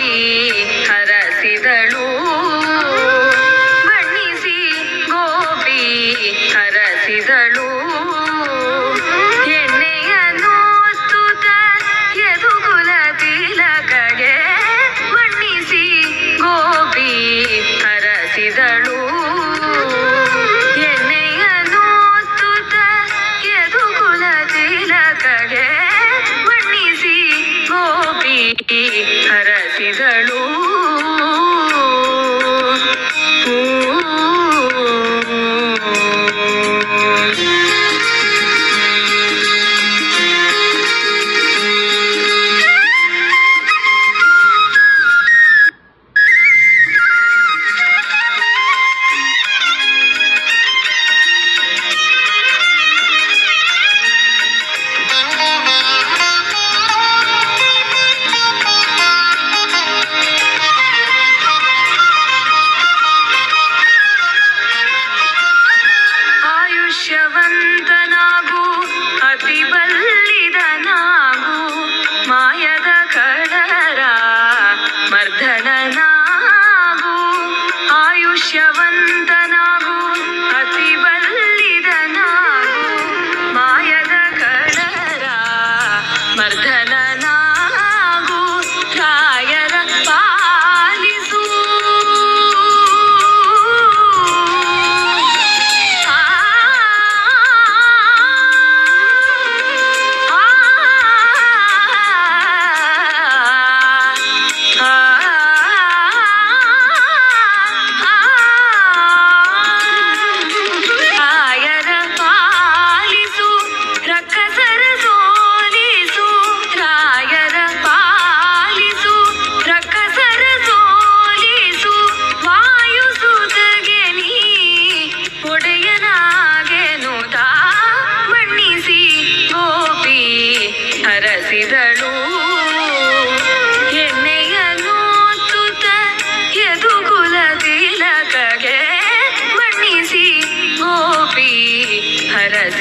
ಹರಿಸಿ ಹರಸಿದಳು. ಬಣ್ಣಿಸಿ ಗೋಪಿ ಹರಸಿದಳು. ಎಣ್ಣೆಯನ್ನು ಸುತ ಯದುಕುಲ ತಿಲಕಗೆ ಬಣ್ಣಿಸಿ ಗೋಪಿ ಹರಸಿದಳು. ಎಣ್ಣೆಯನ್ನು ಸುತ ಯದುಕುಲ ತಿಲಕಗೆ ಬಣ್ಣಿಸಿ ಗೋಪಿ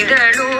一个路。